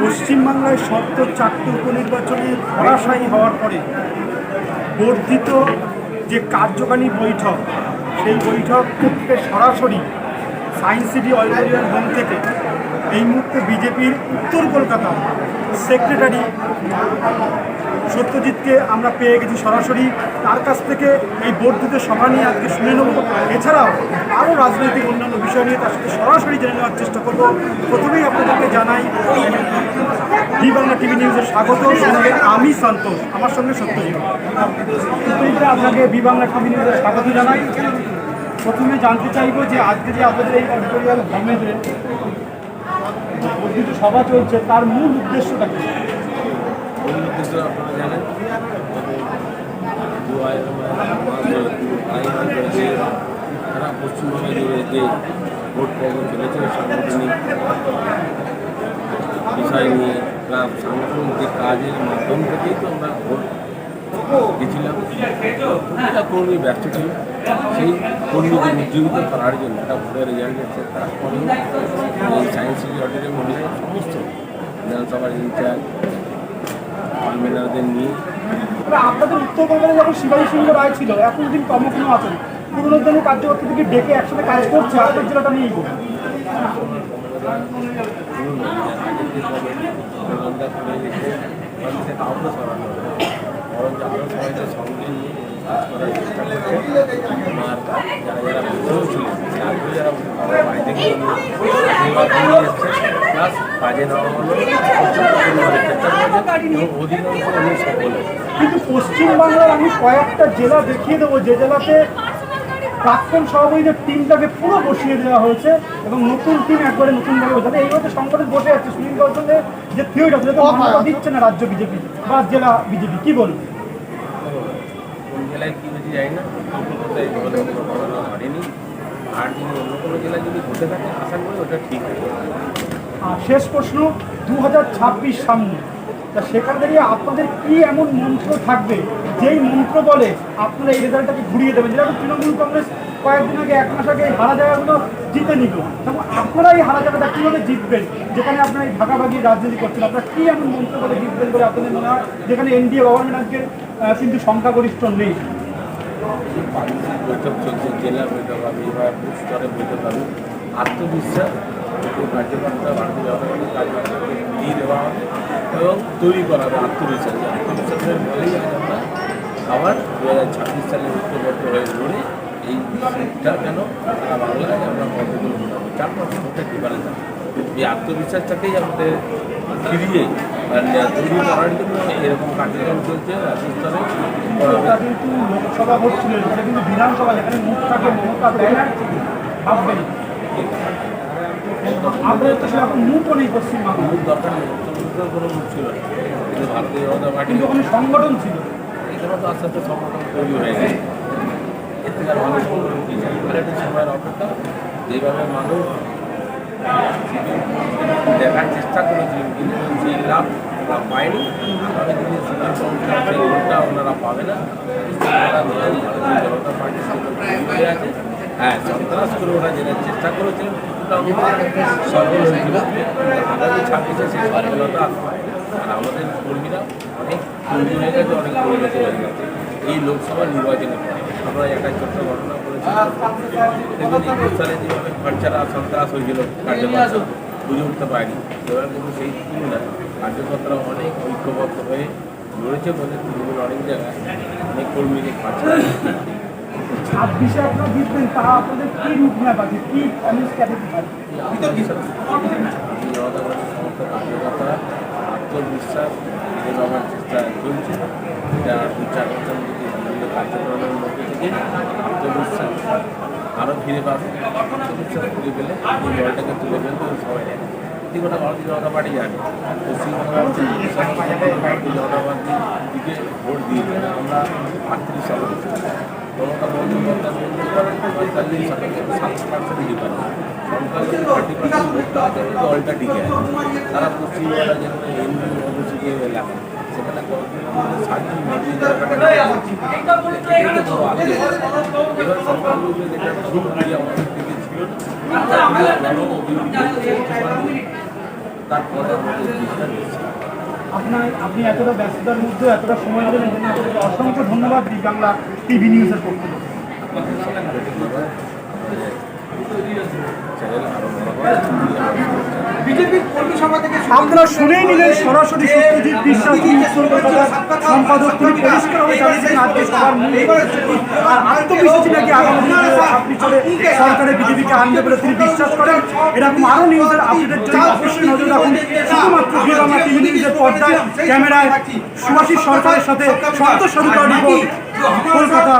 পশ্চিমবাংলায় সত্তর চারটি উপনির্বাচনে ধরাশায়ী হওয়ার পরে বর্ধিত যে কার্যকারী বৈঠক, সেই বৈঠক থেকে সরাসরি সায়েন্স সিটি অডিটোরিয়াম হোম থেকে এই মুহূর্তে বিজেপির উত্তর কলকাতা সেক্রেটারি সত্যজিৎকে আমরা পেয়ে গেছি সরাসরি। তার কাছ থেকে এই বর্ধিত সভা নিয়ে আজকে শুনে নেব। এছাড়াও আরও রাজনৈতিক অন্যান্য বিষয় নিয়ে তার সাথে সরাসরি জেনে নেওয়ার চেষ্টা করব। প্রথমেই আপনাদেরকে জানাই, ডি বাংলা টিভি নিউজের স্বাগত। সঙ্গে আমি সন্তোষ, আমার সঙ্গে সত্যজিৎ। আপনাকে বি বাংলা টিভি নিউজের স্বাগত জানাই। প্রথমে জানতে চাইব যে আজকে যে আপনাদের এই অডিটোরিয়াল যে বর্ধিত সভা চলছে, তার মূল উদ্দেশ্যটা কি? অন্য কিছু আপনারা জানেন যে সারা পশ্চিমবঙ্গে ভোট পর্ব চলেছে সাংগঠনিক বিষয় নিয়ে বা সাংগঠনিক কাজের মাধ্যম থেকেই তো আমরা ভোট গেছিলাম কর্মী ব্যস্ত ছিল সেই কর্মীদের উজ্জীবিত করার জন্য একটা ভোটের রেজাল্ট এসেছে তারপরে এই সায়েন্স সিটি অডিটোরিয়াম সমস্ত বিধানসভার ইনচার্জ কনভেনারদের নিয়ে। তবে আপনাদের উত্তর কলকাতায় যখন শিবাজী সিংহ রায় ছিল এখন দিন কর্মক্ষম আছেন। পুনরুদ্ধানের কার্যকর্তা থেকে ডেকে একসাথে কাজ করছে আপনার জেলাটা নিয়েই বলুন প্রবন্ধা করে রেখে মানুষের কাউকে সরানো হবে বরঞ্চ আরও সবাইকে সঙ্গে নিয়ে কাজ করার চেষ্টা করছে আর যারা যারা যারা তারা প্লাস কাজে হলো। অধিকাংশ সফল কিন্তু পশ্চিমবাংলার আমি কয়েকটা জেলা দেখিয়ে দেবো যে জেলাতে প্রাক্তন সভাপতিদের টিমটাকে পুরো বসিয়ে দেওয়া হয়েছে এবং নতুন টিম একবারে নতুনভাবে বোঝাবে এইভাবে সংগঠন বসে যাচ্ছে সুনীল গৌতমের যে থিওরিটা সেটা মান্যতা দিচ্ছে না রাজ্য বিজেপি বা জেলা বিজেপি। কি বলবেন কোন জেলায় কী হয়েছে না। কলকাতায় কোনো ঘটনা ঘটেনি আর যদি অন্য কোনো জেলায় যদি ঘটে থাকে আশা করি ওটা ঠিক হয়ে যাবে আর শেষ প্রশ্ন দু হাজার ছাব্বিশ সামনে। তা সেখান দাঁড়িয়ে আপনাদের কি এমন মন্ত্র থাকবে, যেই মন্ত্র বলে আপনারা এই রেজাল্টটাকে ঘুরিয়ে দেবেন? যেরকম তৃণমূল কংগ্রেস কয়েকদিন আগে, এক মাস আগে হারা জায়গাগুলো জিতে নিল। তখন আপনারা এই হারা জায়গাটা কীভাবে জিতবেন? যেখানে আপনারা এই ভাগাভাগি রাজনীতি করছেন, আপনারা কী এমন মন্ত্র বলে জিতবেন বলে আপনাদের মনে হয়? যেখানে এনডিএ গভর্নমেন্ট আজকে কিন্তু সংখ্যাগরিষ্ঠ নেই। বৈঠক চলছে জেলা বৈঠক এবার বুথ স্তরে বৈঠক হবে আত্মবিশ্বাস কার্যকর্তা ভারতীয় জনতা পার্টির কার্যকর্তাকে দিয়ে দেওয়া হবে এবং তৈরি করা হবে আত্মবিশ্বাস। আত্মবিশ্বাসের বলেই আজ আমরা আবার দু হাজার ছাব্বিশ সালে ঐক্যবদ্ধ হয়ে লড়ে এই সিটটা কেন সারা বাংলায় আমরা উঠাবো চার পাঁচ ভোটের ডিফারেন্স আছে এই আত্মবিশ্বাসটাকেই আমাদের ফিরিয়ে তৈরি করার জন্য এরকম কার্যক্রম চলছে রাজ্য স্তরে। করা হবে ওটা কিন্তু লোকসভা ভোট বিধানসভা মমতা ব্যানার্জি ভাববেন। আপনাদের তো সেরকম মুখও নেই পশ্চিমবাংলা মুখ দরকার নেই কোনো মুখ ছিল। ভারতীয় জনতা পার্টি ওখানে সংগঠন ছিল। এখানে তো আস্তে আস্তে সংগঠন তৈরি হয়ে গেছে। এর থেকে আর মানুষ একটা সময়ের অপেক্ষা। যেভাবে মানুষ দেখার চেষ্টা করেছিলেন কিন্তু সেই লাভ ওরা পায়নি আগামী দিনে সুপ্রিম কোর্টের সেই ভোটটা ওনারা পাবে না। জনতা আছে। হ্যাঁ সন্ত্রাস করে ওরা যেটা চেষ্টা করেছিলেন আগামী ছাব্বিশে সেই আর আমাদের কর্মীরা অনেক তৈরি হয়ে এই লোকসভা নির্বাচনে আমরা একটা ছোট্ট ঘটনা করেছি। দেখুন একুশ সালে যেভাবে খরচারা, সন্ত্রাস হয়েছিল, কার্যকর্তা বুঝে উঠতে পারেনি। এবার কিন্তু সেই তুলনায় কার্যকর্তারা অনেক ঐক্যবদ্ধ হয়ে লড়েছে বলে তৃণমূল অনেক জায়গায় অনেক কর্মীকে খরচা ছাব্বিশে আপনারা জিতবেন তা আপনাদের কি রূপ নেওয়া বাকি কি অনেক স্ট্র্যাটেজি থাকবে আত্মবিশ্বাস ফিরে পাওয়ার চেষ্টা চলছে এটা দু চার বছর যদি বিভিন্ন কার্যক্রমের মধ্যে থেকে আত্মবিশ্বাস আরও ফিরে পাবে আত্মবিশ্বাস ফিরে পেলে এই দলটাকে তুলে ফেলতে সবাই জানে এটি গোটা ভারতীয় জনতা পার্টি জানে পশ্চিমবঙ্গের হচ্ছে ভারতীয় জনতা পার্টির দিকে ভোট দিয়েছে আমরা আটত্রিশ সাল মমতা বন্দ্যোপাধ্যায় পঁয়তাল্লিশ সালে সাত পার্সেন্ট ডিফারেন্স সরকারের থার্টি পার্সেন্ট ভোটটা আছে ওই দলটা টিকে আছে তারা পশ্চিমবাংলা যেখানে হিন্দু অধ্যুষিত এলাকা সেখানে সাতজন মোদী এলাকাটা বড় আগে এবার সংখ্যালঘুদের যেটা ভুল দিয়ে আমাদের দিকে ছিল না গণ অভিযোগ তারপরে আমাদের আপনার আপনি এতটা ব্যস্ততার মধ্যে এতটা সময় দিলেন আপনাকে অসংখ্য ধন্যবাদ দিই বাংলা টিভি নিউজের পক্ষ থেকে। আপনারা শুনেই নিলেন, সরাসরি সরকারের বিজেপিকে আনবে বলে তিনি বিশ্বাস করেন? এরকম আরও নিউজের আপডেটের নজর রাখুন। শুধুমাত্র পর্দায়, ক্যামেরায় সুভাষিস সরকারের সাথে সন্তোষ সরকার কলকাতা।